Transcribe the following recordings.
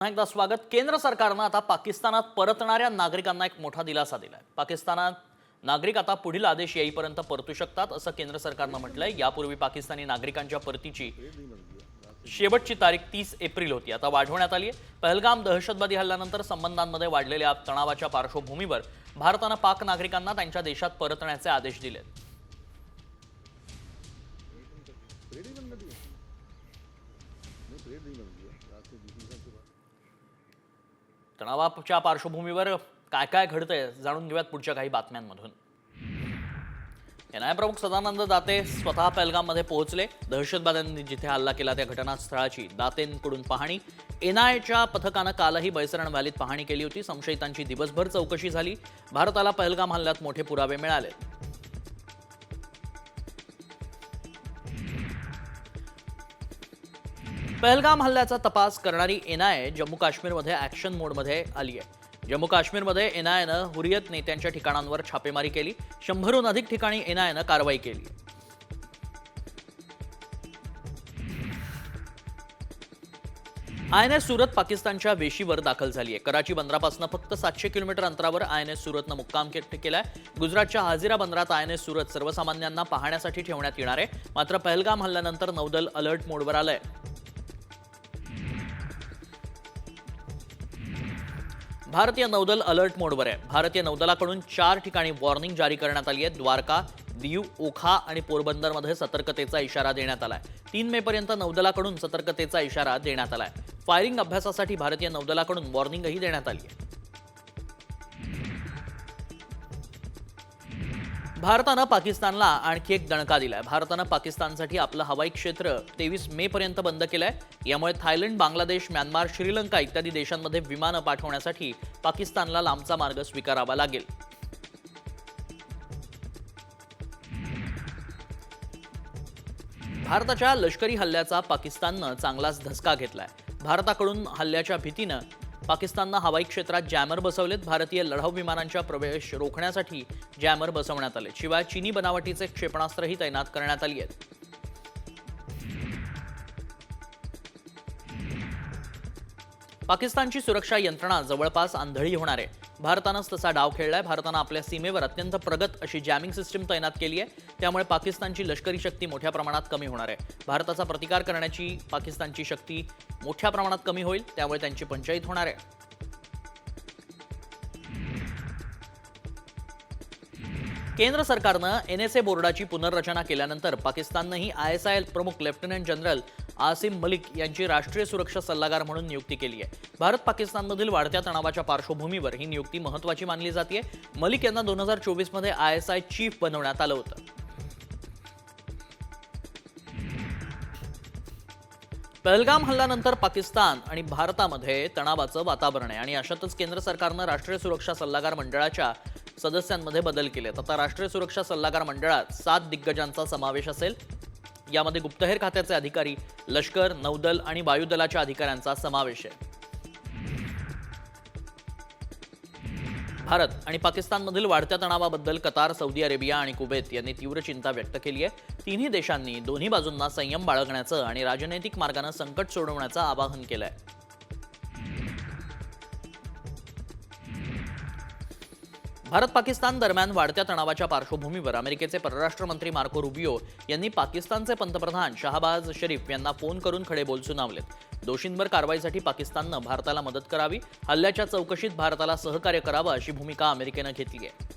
एकदा स्वागत. केंद्र सरकारनं आता पाकिस्तानात परतणाऱ्या नागरिकांना एक मोठा दिलासा दिलाय. पाकिस्तानात नागरिक आता पुढील आदेश येईपर्यंत परतू शकतात असं केंद्र सरकारनं म्हटलंय. यापूर्वी पाकिस्तानी नागरिकांच्या परतीची शेवटची तारीख तीस एप्रिल होती. आता वाढवण्यात आली आहे पहलगाम दहशतवादी हल्ल्यानंतर संबंधांमध्ये वाढलेल्या तणावाच्या पार्श्वभूमीवर भारतानं पाक नागरिकांना त्यांच्या देशात परतण्याचे आदेश दिले तणावाच्या पार्श्वभूमीवर काय काय घडतंय जाणून घेऊयात पुढच्या काही बातम्यांमधून. एनआय प्रमुख सदानंद दाते स्वतः पहलगाममध्ये पोहोचले. दहशतवाद्यांनी जिथे हल्ला केला त्या घटनास्थळाची दातेंकडून पाहणी. एनआयच्या पथकानं कालही बैसरण व्हॅलीत पाहणी केली होती. संशयितांची दिवसभर चौकशी झाली. भारताला पहलगाम हल्ल्यात मोठे पुरावे मिळाले. पहलगाम हल्ल्याचा तपास करणारी एनआयए जम्मू काश्मीरमध्ये ॲक्शन मोडमध्ये आली आहे. जम्मू काश्मीरमध्ये एनआयएनं हुरियत नेत्यांच्या ठिकाणांवर छापेमारी केली. शंभरहून अधिक ठिकाणी एनआयएनं कारवाई केली. आय एन एस सुरत पाकिस्तानच्या वेशीवर दाखल झाली आहे. कराची बंदरापासून फक्त सातशे किलोमीटर अंतरावर आय एन एस सुरतनं मुक्काम केलाय. गुजरातच्या हाजिरा बंदरात आय एन एस सुरत सर्वसामान्यांना पाहण्यासाठी ठेवण्यात येणार आहे. मात्र पहलगाम हल्ल्यानंतर नौदल अलर्ट मोडवर आलंय. भारतीय नौदल अलर्ट मोडवर आहे. भारतीय नौदलाकडून चार ठिकाणी वॉर्निंग जारी करण्यात आली आहे. द्वारका दीव ओखा आणि पोरबंदरमध्ये सतर्कतेचा इशारा देण्यात आलाय. तीन मे पर्यंत नौदलाकडून सतर्कतेचा इशारा देण्यात आलाय. फायरिंग अभ्यासासाठी भारतीय नौदलाकडून वॉर्निंगही देण्यात आली आहे. भारतानं पाकिस्तानला आणखी एक दणका दिलाय. भारतानं पाकिस्तानसाठी आपलं हवाई क्षेत्र तेवीस मे पर्यंत बंद केलंय. यामुळे थायलंड बांगलादेश म्यानमार श्रीलंका इत्यादी देशांमध्ये विमानं पाठवण्यासाठी पाकिस्तानला लांबचा मार्ग स्वीकारावा लागेल. भारताच्या लष्करी हल्ल्याचा पाकिस्ताननं चांगलाच धसका घेतलाय. भारताकडून हल्ल्याच्या भीतीनं पाकिस्ताननं हवाई क्षेत्रात जॅमर बसवलेत. भारतीय लढाऊ विमानांच्या प्रवेश रोखण्यासाठी जॅमर बसवण्यात आले शिवाय चीनी बनावटीचे क्षेपणास्त्रही तैनात करण्यात आली आहेत. पाकिस्तानची सुरक्षा यंत्रणा जवळपास आंधळी होणार आहे. भारतानंच तसा डाव खेळलाय. भारतानं आपल्या सीमेवर अत्यंत प्रगत अशी जॅमिंग सिस्टीम तैनात केली आहे. त्यामुळे पाकिस्तानची लष्करी शक्ती मोठ्या प्रमाणात कमी होणार आहे. भारताचा प्रतिकार करण्याची पाकिस्तानची शक्ती मोठ्या प्रमाणात कमी होईल. त्यामुळे त्यांची पंचायत होणार आहे. केंद्र सरकारनं एन एस ए बोर्डाची पुनर्रचना केल्यानंतर पाकिस्ताननंही आय एस आय प्रमुख लेफ्टनंट जनरल आसिम मलिक यांची राष्ट्रीय सुरक्षा सल्लागार म्हणून नियुक्ती केली आहे भारत पाकिस्तानमधील वाढत्या तणावाच्या पार्श्वभूमीवर ही नियुक्ती महत्वाची मानली जाते मलिक यांना दोन हजार चोवीसमध्ये आय एस आय चीफ बनवण्यात आलं होतं. पहलगाम हल्ल्यानंतर पाकिस्तान आणि भारतामध्ये तणावाचं वातावरण आहे आणि अशातच केंद्र सरकारनं राष्ट्रीय सुरक्षा सल्लागार मंडळाच्या सदस्यांमध्ये बदल केलेत. आता राष्ट्रीय सुरक्षा सल्लागार मंडळात सात दिग्गजांचा समावेश असेल. यामध्ये गुप्तहेर खात्याचे अधिकारी लष्कर नौदल आणि वायुदलाच्या अधिकाऱ्यांचा समावेश आहे. भारत आणि पाकिस्तानमधील वाढत्या तणावाबद्दल कतार सौदी अरेबिया आणि कुवेत यांनी तीव्र चिंता व्यक्त केली आहे. तिन्ही देशांनी दोन्ही बाजूंना संयम बाळगण्याचं आणि राजनैतिक मार्गानं संकट सोडवण्याचं आवाहन केलं आहे भारत पाकिस्तान दरम्यान वाढत्या तणावाच्या पार्श्वभूमीवर अमेरिकेचे परराष्ट्र मंत्री मार्को रुबियो यांनी पाकिस्तानचे पंतप्रधान शहाबाज शरीफ यांना फोन करून खडे बोल सुनावलेत. दोषींवर कारवाईसाठी पाकिस्ताननं भारताला मदत करावी हल्ल्याच्या चौकशीत भारताला सहकार्य करावं अशी भूमिका अमेरिकेनं घेतली आहे.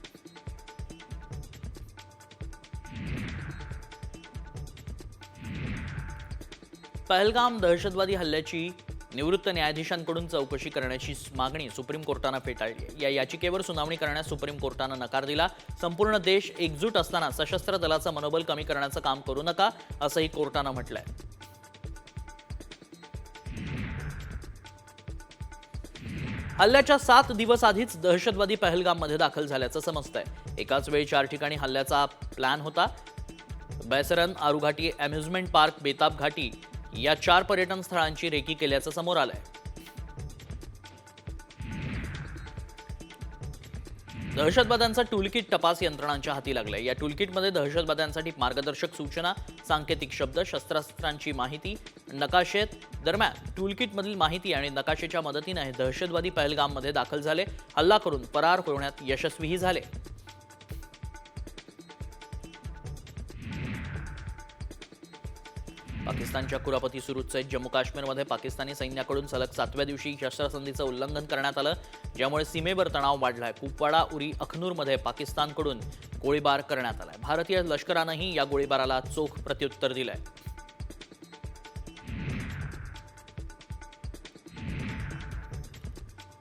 पहलगाम दहशतवादी हल्ल्याची निवृत्त न्यायाधीशांकडून चौकशी करण्याची मागणी सुप्रीम कोर्टानं फेटाळली या याचिकेवर सुनावणी करण्यास सुप्रीम कोर्टानं नकार दिला. संपूर्ण देश एकजूट असताना सशस्त्र दलाचं मनोबल कमी करण्याचं काम करू नका असंही कोर्टानं म्हटलंय. हल्ल्याच्या सात दिवस आधीच दहशतवादी पहलगाममध्ये दाखल झाल्याचं समजतंय. एकाच वेळी चार ठिकाणी हल्ल्याचा प्लॅन होता. बैसरन आरुघाटी अम्युजमेंट पार्क बेताब घाटी या चार पर्यटन स्थळांची रेकी केल्याचं समोर आलंय. दहशतवाद्यांचा टूलकिट तपास यंत्रणांच्या हाती लागलाय. या टूलकिटमध्ये दहशतवाद्यांसाठी मार्गदर्शक सूचना सांकेतिक शब्द शस्त्रास्त्रांची माहिती नकाशेत दरम्यान टूलकिटमधील माहिती आणि नकाशेच्या मदतीने हे दहशतवादी पहलगाममध्ये दाखल झाले. हल्ला करून फरार होण्यात यशस्वीही झाले. पाकिस्तानच्या कुरापती सुरूच जम्मू काश्मीरमध्ये पाकिस्तानी सैन्याकडून सलग सातव्या दिवशी शस्त्रसंधीचं उल्लंघन करण्यात आलं. ज्यामुळे सीमेवर तणाव वाढलाय. कुपवाडा उरी अखनूरमध्ये पाकिस्तानकडून गोळीबार करण्यात आलाय. भारतीय लष्करानंही या गोळीबाराला चोख प्रत्युत्तर दिलंय.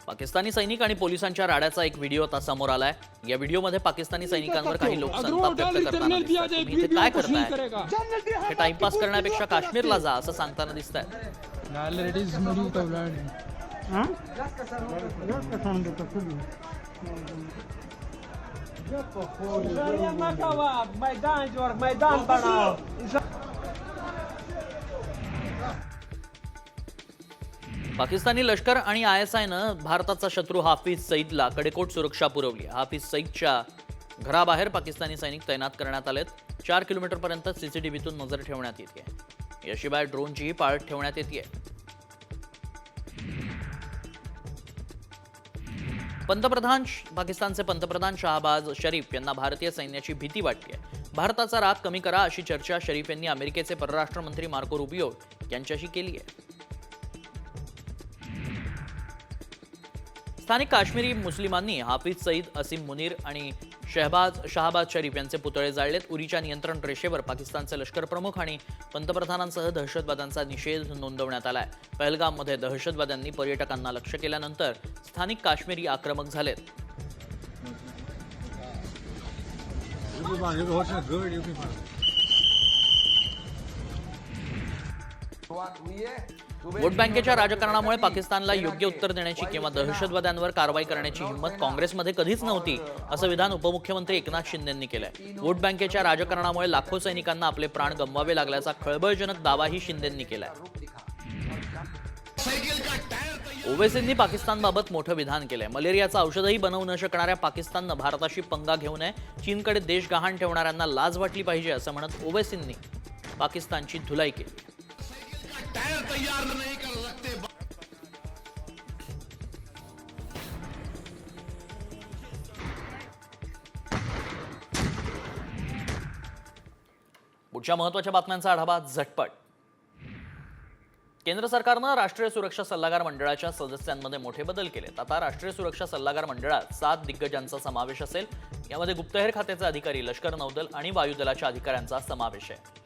पाकिस्तानी सैनिक आणि पोलिसांच्या राड्याचा एक व्हिडिओ आता समोर आलाय. या व्हिडिओमध्ये पाकिस्तानी सैनिकांवर काही लोक संताप व्यक्त करताना दिसतात तुम्ही इथे काय करताय? हे टाइमपास करण्यापेक्षा काश्मीरला जा असं सांगताना दिसत कवलाड मैदान जोर मैदान बनाओ पाकिस्तानी लष्कर आणि आय एस आयनं भारताचा शत्रू हाफिज सईदला कडेकोट सुरक्षा पुरवली. हाफिज सईदच्या घराबाहेर पाकिस्तानी सैनिक तैनात करण्यात आलेत. चार किलोमीटरपर्यंत सीसीटीव्हीतून नजर ठेवण्यात येते याशिवाय ड्रोनचीही पाळत ठेवण्यात येते पंतप्रधान पाकिस्तानचे पंतप्रधान शहाबाज शरीफ यांना भारतीय सैन्याची भीती वाटते भारताचा राग कमी करा अशी चर्चा शरीफ यांनी अमेरिकेचे परराष्ट्र मंत्री मार्को रुबियो यांच्याशी केली आहे. स्थानिक काश्मीरी मुस्लिमांनी हाफिज सईद असीम मुनीर आणि शहबाज शहाबाज शरीफ यांचे पुतळे जाळलेत. उरीच्या नियंत्रण रेषेवर पाकिस्तानचे लष्कर प्रमुख आणि पंतप्रधानांसह दहशतवाद्यांचा निषेध नोंदवण्यात आलाय. पहलगाममध्ये दहशतवाद्यांनी पर्यटकांना लक्ष केल्यानंतर स्थानिक काश्मीरी आक्रमक झालेत. वोट बँकेच्या राजकारणामुळे पाकिस्तानला योग्य उत्तर देण्याची किंवा दहशतवाद्यांवर कारवाई करण्याची हिंमत काँग्रेसमध्ये कधीच नव्हती असं विधान उपमुख्यमंत्री एकनाथ शिंदेंनी केलंय. वोट बँकेच्या राजकारणामुळे लाखो सैनिकांना आपले प्राण गमवावे लागल्याचा खळबळजनक दावाही शिंदेंनी केलाय. ओवेसींनी पाकिस्तानबाबत मोठं विधान केलंय. मलेरियाचं औषधही बनवू न शकणाऱ्या पाकिस्ताननं भारताशी पंगा घेऊ नये चीनकडे देश गहाण ठेवणाऱ्यांना लाज वाटली पाहिजे असं म्हणत ओवेसींनी पाकिस्तानची धुलाई केली. पुढच्या महत्त्वाच्या बातम्यांचा आढावा झटपट. केंद्र सरकारनं राष्ट्रीय सुरक्षा सल्लागार मंडळाच्या सदस्यांमध्ये मोठे बदल केलेत. आता राष्ट्रीय सुरक्षा सल्लागार मंडळात सात दिग्गजांचा समावेश असेल. यामध्ये गुप्तहेर खात्याचे अधिकारी लष्कर नौदल आणि वायुदलाच्या अधिकाऱ्यांचा समावेश आहे.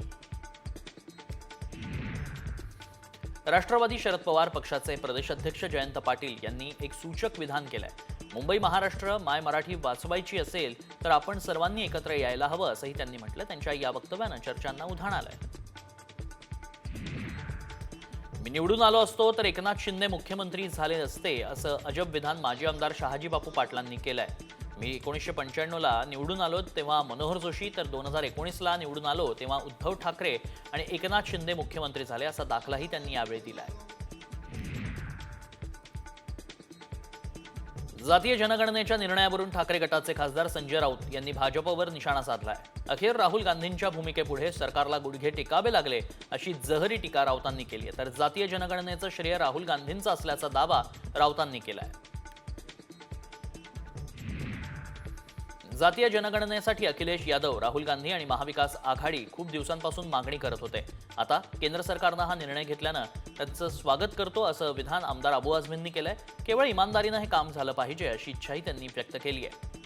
राष्ट्रवादी शरद पवार पक्षाचे प्रदेशाध्यक्ष जयंत पाटील यांनी एक सूचक विधान केलंय. मुंबई महाराष्ट्र माय मराठी वाचवायची असेल तर आपण सर्वांनी एकत्र यायला हवं असंही त्यांनी म्हटलं. त्यांच्या या वक्तव्यानं चर्चांना उधाण आलंय. मी निवडून आलो असतो तर एकनाथ शिंदे मुख्यमंत्री झाले असते असं अजब विधान माजी आमदार शहाजी बापू पाटलांनी केलंय. मी एकोणीसशे पंच्याण्णवला निवडून आलो तेव्हा मनोहर जोशी तर दोन हजार एकोणीसला निवडून आलो तेव्हा उद्धव ठाकरे आणि एकनाथ शिंदे मुख्यमंत्री झाले असा दाखलाही त्यांनी यावेळी दिलाय. जातीय जनगणनेच्या निर्णयावरून ठाकरे गटाचे खासदार संजय राऊत यांनी भाजपवर निशाणा साधलाय. अखेर राहुल गांधींच्या भूमिकेपुढे सरकारला गुडघे टेकावे लागले अशी जहरी टीका राऊतांनी केली आहे. तर जातीय जनगणनेचं श्रेय राहुल गांधींचा असल्याचा दावा राऊतांनी केलाय. जातीय जनगणनेसाठी अखिलेश यादव राहुल गांधी आणि महाविकास आघाडी खूप दिवसांपासून मागणी करत होते. आता केंद्र सरकारनं हा निर्णय घेतल्यानं त्यांचं स्वागत करतो असं विधान आमदार अबू आझमींनी केलंय. केवळ इमानदारीनं हे काम झालं पाहिजे अशी इच्छाही त्यांनी व्यक्त केली आहे.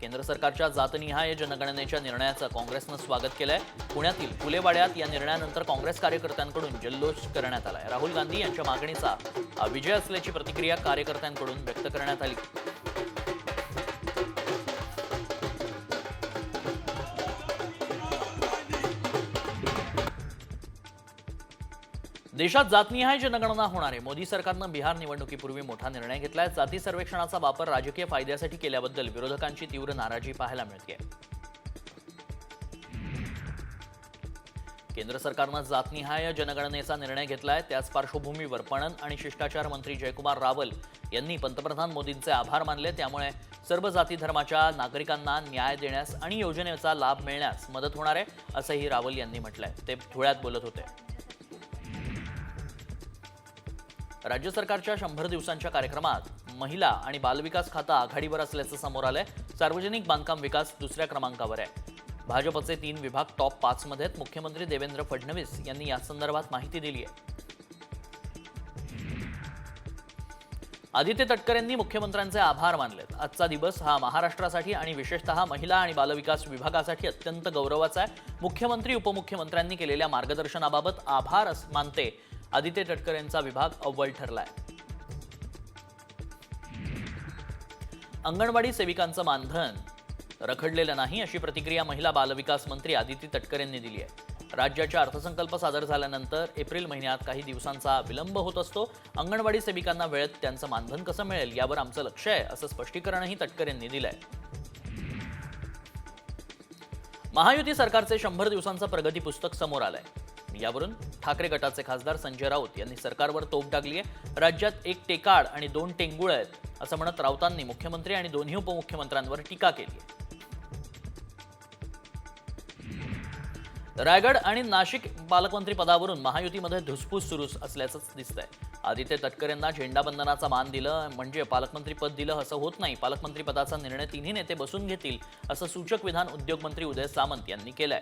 केंद्र सरकारच्या जातनिहाय जनगणनेच्या निर्णयाचं काँग्रेसनं स्वागत केलंय. पुण्यातील फुलेवाड्यात या निर्णयानंतर काँग्रेस कार्यकर्त्यांकडून जल्लोष करण्यात आलाय. राहुल गांधी यांच्या मागणीचा विजय असल्याची प्रतिक्रिया कार्यकर्त्यांकडून व्यक्त करण्यात आली. देशात जातनिहाय जनगणना होणार आहे. मोदी सरकारनं बिहार निवडणुकीपूर्वी मोठा निर्णय घेतलाय. जाती सर्वेक्षणाचा वापर राजकीय फायद्यासाठी केल्याबद्दल विरोधकांची तीव्र नाराजी पाहायला मिळते केंद्र सरकारनं जातनिहाय जनगणनेचा निर्णय घेतलाय. त्याच पार्श्वभूमीवर पणन आणि शिष्टाचार मंत्री जयकुमार रावल यांनी पंतप्रधान मोदींचे आभार मानले. त्यामुळे सर्व जाती धर्माच्या नागरिकांना न्याय देण्यास आणि योजनेचा लाभ मिळण्यास मदत होणार आहे असंही रावल यांनी म्हटलंय. ते धुळ्यात बोलत होते. राज्य सरकारच्या शंभर दिवसांच्या कार्यक्रमात महिला आणि बालविकास खातं आघाडीवर असल्याचं समोर आलंय. सार्वजनिक बांधकाम विकास दुसऱ्या क्रमांकावर आहे. भाजपचे तीन विभाग टॉप पाचमध्ये आहेत. मुख्यमंत्री देवेंद्र फडणवीस यांनी या संदर्भात माहिती दिली आहे आदित्य तटकर यांनी मुख्यमंत्र्यांचे आभार मानलेत. आजचा दिवस हा महाराष्ट्रासाठी आणि विशेषतः महिला आणि बालविकास विभागासाठी अत्यंत गौरवाचा आहे. मुख्यमंत्री उपमुख्यमंत्र्यांनी केलेल्या मार्गदर्शनाबाबत आभार मानते. आदित्य तटकर यांचा विभाग अव्वल ठरलाय. अंगणवाडी सेविकांचं मानधन रखडलेलं नाही अशी प्रतिक्रिया महिला बालविकास मंत्री आदिती तटकर यांनी दिली आहे. राज्याच्या अर्थसंकल्प सादर झाल्यानंतर एप्रिल महिन्यात काही दिवसांचा विलंब होत असतो. अंगणवाडी सेविकांना वेळेत त्यांचं मानधन कसं मिळेल यावर आमचं लक्ष आहे असं स्पष्टीकरणही तटकर यांनी दिलंय. महायुती सरकारचे शंभर दिवसांचं प्रगती पुस्तक समोर आलंय. यावरून ठाकरे गटाचे खासदार संजय राऊत यांनी सरकारवर तोफ टाकली आहे. राज्यात एक टेकाड आणि दोन टेंगुळ आहेत असं म्हणत राऊतांनी मुख्यमंत्री आणि दोन्ही उपमुख्यमंत्र्यांवर टीका केली आहे. रायगड आणि नाशिक पालकमंत्री पदावरून महायुतीमध्ये धुसफूस सुरू असल्याचं दिसतंय. आदित्य तटकर यांना झेंडाबंधनाचा मान दिलं म्हणजे पालकमंत्री पद दिलं असं होत नाही. पालकमंत्री पदाचा निर्णय तिन्ही नेते बसून घेतील असं सूचक विधान उद्योगमंत्री उदय सामंत यांनी केलंय.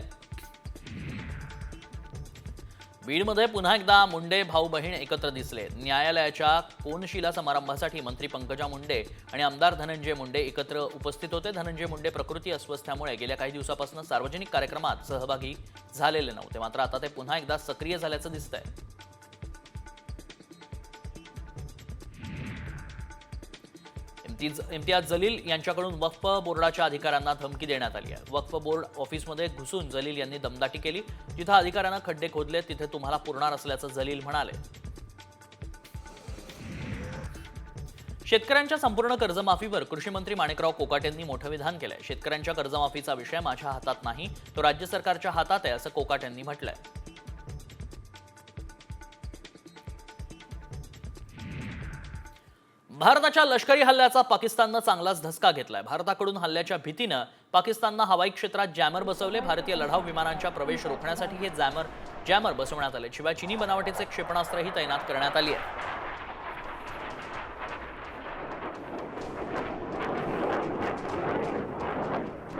बीडमध्ये पुन्हा एकदा मुंडे भाऊ बहीण एकत्र दिसले. न्यायालयाच्या कोनशिला समारंभासाठी मंत्री पंकजा मुंडे आणि आमदार धनंजय मुंडे एकत्र उपस्थित होते. धनंजय मुंडे प्रकृती अस्वस्थ्यामुळे गेल्या काही दिवसापासून सार्वजनिक कार्यक्रमात सहभागी झालेले नव्हते. मात्र आता ते पुन्हा एकदा सक्रिय झाल्याचं दिसतंय. इम्तिज इम्तियाज जलील यांच्याकडून वक्फ बोर्डाच्या अधिकाऱ्यांना धमकी देण्यात आली आहे. वक्फ बोर्ड ऑफिसमध्ये घुसून जलील यांनी दमदाटी केली. जिथं अधिकाऱ्यांना खड्डे खोदले तिथे तुम्हाला पुरणार असल्याचं जलील म्हणाले. शेतकऱ्यांच्या संपूर्ण कर्जमाफीवर कृषी मंत्री माणिकराव कोकाट यांनी मोठं विधान केलंय. शेतकऱ्यांच्या कर्जमाफीचा विषय माझ्या हातात नाही तो राज्य सरकारच्या हातात आहे असं कोकाट यांनी म्हटलंय. भारताच्या लष्करी हल्ल्याचा पाकिस्ताननं चांगलाच धसका घेतलाय. भारताकडून हल्ल्याच्या भीतीनं पाकिस्ताननं हवाई क्षेत्रात जॅमर बसवले. भारतीय लढाऊ विमानांच्या प्रवेश रोखण्यासाठी हे जॅमर जॅमर बसवण्यात आले. शिवाय चिनी बनावटीचे क्षेपणास्त्रही तैनात करण्यात आली आहे.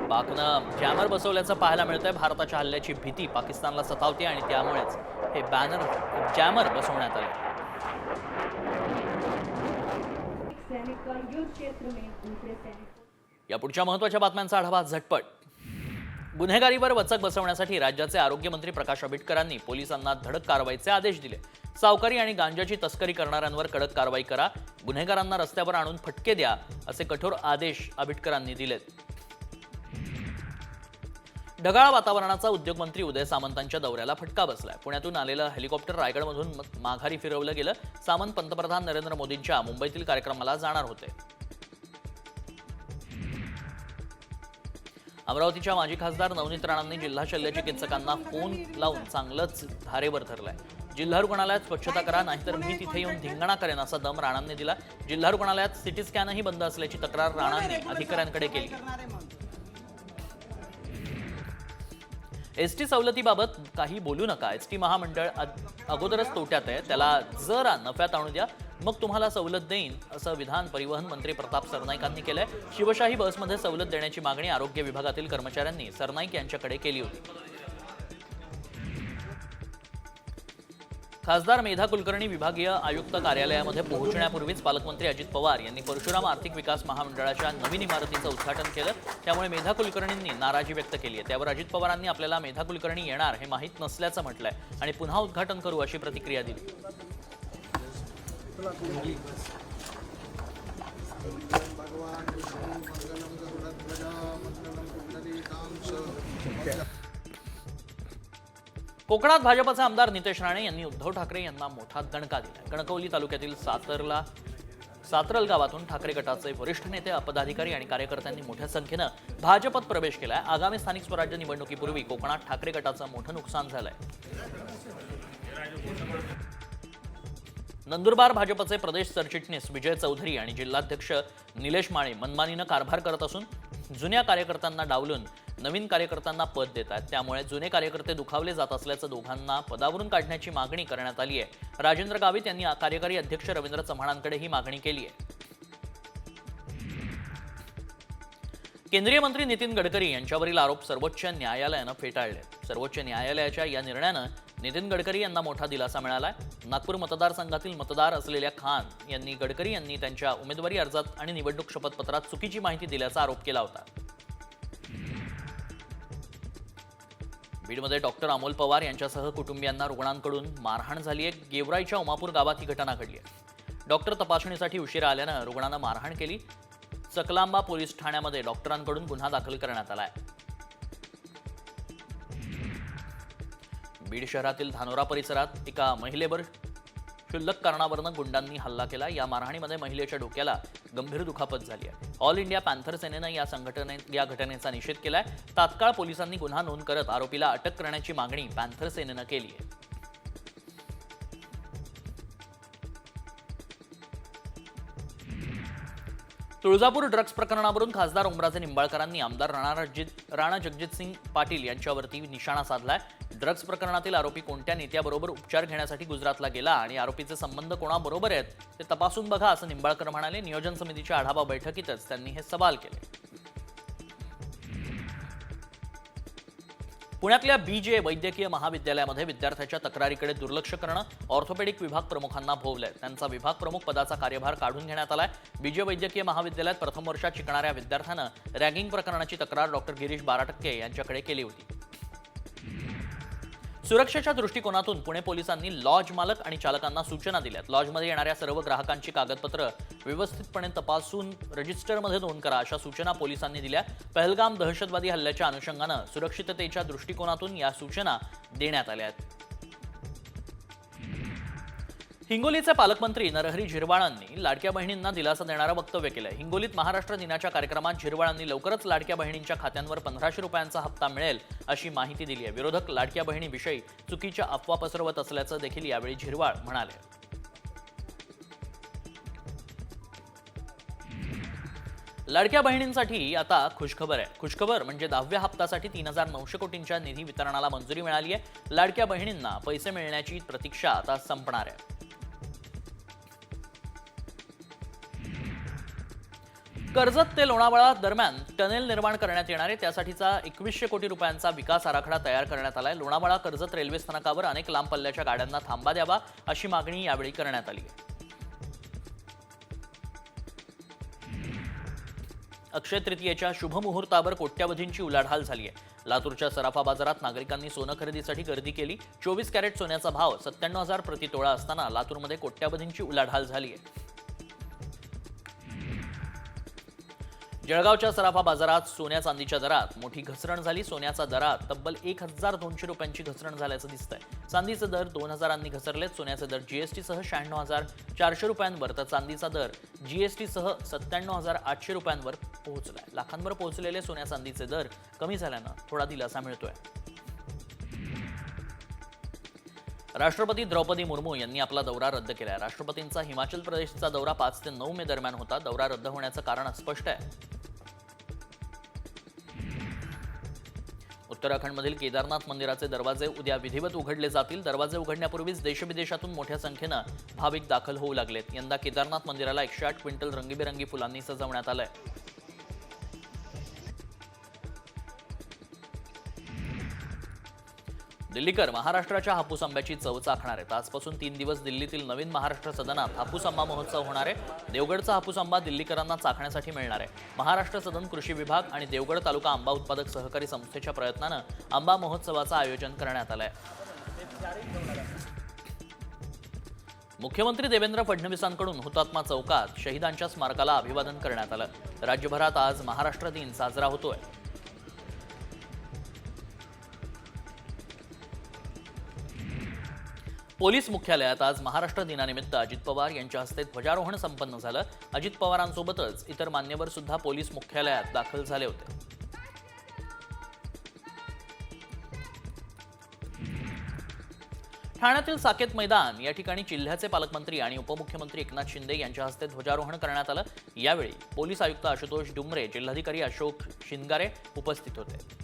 पाकनं जॅमर बसवल्याचं पाहायला मिळतंय. भारताच्या हल्ल्याची भीती पाकिस्तानला सतावते आणि त्यामुळेच हे बॅनर जॅमर बसवण्यात आले सैनिक का युद्ध क्षेत्र में दूसरे सैनिक या पुढच्या महत्त्वाच्या बातम्यांचा आढावा झटपट. गुन्हेगारीवर वचक बसवण्यासाठी राज्याचे आरोग्यमंत्री प्रकाश आंबेडकरांनी पोलिसांना धडक कारवाईचे आदेश दिले. सावकारी आणि गांजाची तस्करी करणाऱ्यांवर कडक कारवाई करा. गुन्हेगारांना रस्त्यावर आणून फटके द्या असे कठोर आदेश आंबेडकरांनी दिलेत. ढगाळ वातावरणाचा उद्योगमंत्री उदय सामंतांच्या दौऱ्याला फटका बसलाय. पुण्यातून आलेलं हेलिकॉप्टर रायगडमधून माघारी फिरवलं गेलं. सामंत पंतप्रधान नरेंद्र मोदींच्या मुंबईतील कार्यक्रमाला जाणार होते. अमरावतीच्या माजी खासदार नवनीत राणांनी जिल्हा शल्य चिकित्सकांना फोन लावून चांगलंच धारेवर धरलाय. जिल्हा रुग्णालयात स्वच्छता करा नाहीतर मी तिथे येऊन धिंगाणा करेन असा दम राणांनी दिला. जिल्हा रुग्णालयात सिटी स्कॅनही बंद असल्याची तक्रार राणांनी अधिकाऱ्यांकडे केली. एस टी सवलतीबाबत काही बोलू नका. एस टी महामंडळ अगोदरच तोट्यात आहे. त्याला जरा नफ्यात आणू द्या. मग तुम्हाला सवलत देईन असं विधान परिवहन मंत्री प्रताप सरनाईकांनी केलंय. शिवशाही बसमध्ये सवलत देण्याची मागणी आरोग्य विभागातील कर्मचाऱ्यांनी सरनाईक यांच्याकडे केली होती. खासदार मेधा कुलकर्णी विभागीय आयुक्त कार्यालयामध्ये पोहोचण्यापूर्वीच पालकमंत्री अजित पवार यांनी परशुराम आर्थिक विकास महामंडळाच्या नवीन इमारतीचं उद्घाटन केलं. त्यामुळे मेधा कुलकर्णींनी नाराजी व्यक्त केली आहे. त्यावर अजित पवारांनी आपल्याला मेधा कुलकर्णी येणार हे माहीत नसल्याचं म्हटलंय. आणि पुन्हा उद्घाटन करू अशी प्रतिक्रिया दिली. कोकणात भाजपचे आमदार नितेश राणे यांनी उद्धव ठाकरे यांना मोठा दणका दिला कणकवली तालुक्यातील सातरला सातरल गावातून ठाकरे गटाचे वरिष्ठ नेते पदाधिकारी आणि कार्यकर्त्यांनी मोठ्या संख्येनं भाजपत प्रवेश केलाय. आगामी स्थानिक स्वराज्य निवडणुकीपूर्वी कोकणात ठाकरे गटाचं मोठं नुकसान झालंय. नंदुरबार भाजपचे प्रदेश सरचिटणीस विजय चौधरी आणि जिल्हाध्यक्ष निलेश माळे मनमानीनं कारभार करत असून जुन्या कार्यकर्त्यांना डावलून नवीन कार्यकर्त्यांना पद देत आहेत त्यामुळे जुने कार्यकर्ते दुखावले जात असल्याचं दोघांना पदावरून काढण्याची मागणी करण्यात आली आहे. राजेंद्र गावित यांनी कार्यकारी अध्यक्ष रवींद्र चव्हाणांकडे ही मागणी केली आहे. केंद्रीय मंत्री नितीन गडकरी यांच्यावरील आरोप सर्वोच्च न्यायालयानं फेटाळले. सर्वोच्च न्यायालयाच्या या निर्णयानं नितीन गडकरी यांना मोठा दिलासा मिळालाय. नागपूर मतदारसंघातील मतदार असलेल्या खान यांनी गडकरी यांनी त्यांच्या उमेदवारी अर्जात आणि निवडणूक शपथपत्रात चुकीची माहिती दिल्याचा आरोप केला होता. बीडमध्ये डॉक्टर अमोल पवार यांच्यासह कुटुंबियांना रुग्णांकडून मारहाण झाली आहे. गेवराईच्या उमापूर गावात ही घटना घडली आहे. डॉक्टर तपासणीसाठी उशिरा आल्यानं रुग्णानं मारहाण केली. चकलांबा पोलीस ठाण्यामध्ये डॉक्टरांकडून गुन्हा दाखल करण्यात आलाय बीड शहरातील धानोरा परिसरात एका महिलेवर क्षुल्लक कारणावरनं गुंडांनी हल्ला केला. या मारहाणीमध्ये महिलेच्या डोक्याला गंभीर दुखापत झाली आहे. ऑल इंडिया पॅन्थर सेनेनं या संघटने या घटनेचा निषेध केलाय. तात्काळ पोलिसांनी गुन्हा नोंद करत आरोपीला अटक करण्याची मागणी पॅन्थर सेनेनं केली आहे. तुळजापूर ड्रग्ज प्रकरणावरून खासदार ओमराजे निंबाळकरांनी आमदार राणा राणा जगजित सिंग पाटील यांच्यावरती निशाणा साधलाय. ड्रग्ज प्रकरणातील आरोपी कोणत्या नेत्याबरोबर उपचार घेण्यासाठी गुजरातला गेला आणि आरोपीचे संबंध कोणाबरोबर आहेत ते तपासून बघा असं निंबाळकर म्हणाले. नियोजन समितीच्या आढावा बैठकीतच त्यांनी हे सवाल केले. पुण्यातल्या बी जे वैद्यकीय महाविद्यालयामध्ये विद्यार्थ्याच्या तक्रारीकडे दुर्लक्ष करणं ऑर्थोपेडिक विभाग प्रमुखांना भोवलंय. त्यांचा विभाग प्रमुख पदाचा कार्यभार काढून घेण्यात आलाय. बीजे वैद्यकीय महाविद्यालयात प्रथम वर्षात शिकणाऱ्या विद्यार्थ्यानं रॅगिंग प्रकरणाची तक्रार डॉक्टर गिरीश बाराटक्के यांच्याकडे केली होती. सुरक्षेच्या दृष्टिकोनातून पुणे पोलिसांनी लॉज मालक आणि चालकांना सूचना दिल्यात. लॉजमध्ये येणाऱ्या सर्व ग्राहकांची कागदपत्र व्यवस्थितपणे तपासून रजिस्टरमध्ये नोंद करा अशा सूचना पोलिसांनी दिल्या. पहलगाम दहशतवादी हल्ल्याच्या अनुषंगानं सुरक्षिततेच्या दृष्टिकोनातून या सूचना देण्यात आल्या आहेत. हिंगोलीचे पालकमंत्री नरहरी झिरवाळांनी लाडक्या बहिणींना दिलासा देणारं वक्तव्य केलं हिंगोलीत महाराष्ट्र दिनाच्या कार्यक्रमात झिरवाळांनी लवकरच लाडक्या बहिणींच्या खात्यांवर पंधराशे रुपयांचा हप्ता मिळेल अशी माहिती दिली आहे. विरोधक लाडक्या बहिणीविषयी चुकीच्या अफवा पसरवत असल्याचं देखील यावेळी झिरवाळ म्हणाले. लाडक्या बहिणींसाठी आता खुशखबर आहे. खुशखबर म्हणजे दहाव्या हप्त्यासाठी तीन हजार नऊशे कोटींच्या निधी वितरणाला मंजुरी मिळाली आहे. लाडक्या बहिणींना पैसे मिळण्याची प्रतीक्षा आता संपणार आहे. कर्जत ते लोणावळा दरम्यान टनेल निर्माण करण्यात येणार आहे त्यासाठीचा एकवीसशे कोटी रुपयांचा विकास आराखडा तयार करण्यात आलाय. लोणावळा कर्जत रेल्वे स्थानकावर अनेक लांब पल्ल्याच्या गाड्यांना थांबा द्यावा अशी मागणी यावेळी करण्यात आली अक्षय तृतीयेच्या शुभमुहूर्तावर कोट्यावधींची उलाढाल झाली आहे. लातूरच्या सराफा बाजारात नागरिकांनी सोनं खरेदीसाठी गर्दी केली. चोवीस कॅरेट सोन्याचा भाव सत्त्याण्णव हजार प्रति तोळा असताना लातूरमध्ये कोट्यावधींची उलाढाल झाली आहे. जळगावच्या सराफा बाजारात सोन्या चांदीच्या दरात मोठी घसरण झाली. सोन्याचा दरात तब्बल एक हजार दोनशे रुपयांची घसरण झाल्याचं दिसतंय. चांदीचे दर दोन हजारांनी घसरलेत. सोन्याचे दर जीएसटीसह शहाण्णव हजार चारशे रुपयांवर तर चांदीचा दर जीएसटीसह सत्त्याण्णव हजार आठशे रुपयांवर पोहोचलाय. लाखांवर पोहोचलेले सोन्या चांदीचे दर कमी झाल्यानं थोडा दिलासा मिळतोय. राष्ट्रपती द्रौपदी मुर्मू यांनी आपला दौरा रद्द केला आहे राष्ट्रपतींचा हिमाचल प्रदेशचा दौरा पाच ते नऊ मे दरम्यान होता. दौरा रद्द होण्याचं कारण स्पष्ट आहे. उत्तराखंडमधील केदारनाथ मंदिराचे दरवाजे उद्या विधिवत उघडले जातील. दरवाजे उघडण्यापूर्वीच देशविदेशातून मोठ्या संख्येनं भाविक दाखल होऊ लागलेत. यंदा केदारनाथ मंदिराला एकशे आठ क्विंटल रंगीबेरंगी फुलांनी सजवण्यात आलंय. दिल्लीकर महाराष्ट्राच्या हापूस आंब्याची चव चाखणार. आहेत आजपासून तीन दिवस दिल्लीतील नवीन महाराष्ट्र सदनात हापूस आंबा महोत्सव होणार. आहे देवगडचा हापूस आंबा दिल्लीकरांना चाखण्यासाठी मिळणार. आहे महाराष्ट्र सदन कृषी विभाग आणि देवगड तालुका आंबा उत्पादक सहकारी संस्थेच्या प्रयत्नानं आंबा महोत्सवाचं आयोजन करण्यात आलंय. मुख्यमंत्री देवेंद्र फडणवीसांकडून हुतात्मा चौकात शहीदांच्या स्मारकाला अभिवादन करण्यात आलं. राज्यभरात आज महाराष्ट्र दिन साजरा होतोय. पोलीस मुख्यालयात आज महाराष्ट्र दिनानिमित्त अजित पवार यांच्या हस्ते ध्वजारोहण संपन्न झालं. अजित पवारांसोबतच इतर मान्यवर सुद्धा पोलीस मुख्यालयात दाखल झाले होते. ठाण्यातील साकेत मैदान या ठिकाणी जिल्ह्याचे पालकमंत्री आणि उपमुख्यमंत्री एकनाथ शिंदे यांच्या हस्ते ध्वजारोहण करण्यात आलं. यावेळी पोलीस आयुक्त आशुतोष डुमरे जिल्हाधिकारी अशोक शिंगारे उपस्थित होते.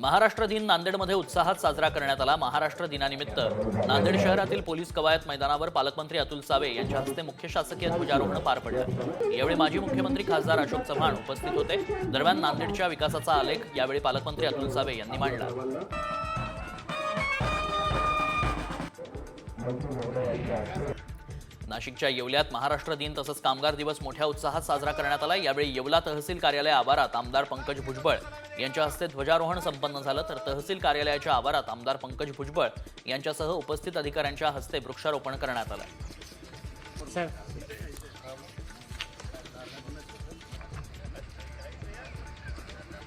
महाराष्ट्र दिन नांदेडमध्ये उत्साहात साजरा करण्यात आला. महाराष्ट्र दिनानिमित्त नांदेड शहरातील पोलीस कवायत मैदानावर पालकमंत्री अतुल सावे यांच्या हस्ते मुख्य शासकीय ध्वजारोहण पार पडलं. यावेळी माजी मुख्यमंत्री खासदार अशोक चव्हाण उपस्थित होते. दरम्यान नांदेडच्या विकासाचा आलेख यावेळी पालकमंत्री अतुल सावे यांनी मांडला. नाशिकच्या येवल्यात महाराष्ट्र दिन तसंच कामगार दिवस मोठ्या उत्साहात साजरा करण्यात आला. यावेळी येवला तहसील कार्यालय आवारात आमदार पंकज भुजबळ यांच्या हस्ते ध्वजारोहण संपन्न झालं. तर तहसील कार्यालयाच्या आवारात आमदार पंकज भुजबळ यांच्यासह उपस्थित अधिकाऱ्यांच्या हस्ते वृक्षारोपण करण्यात आलं.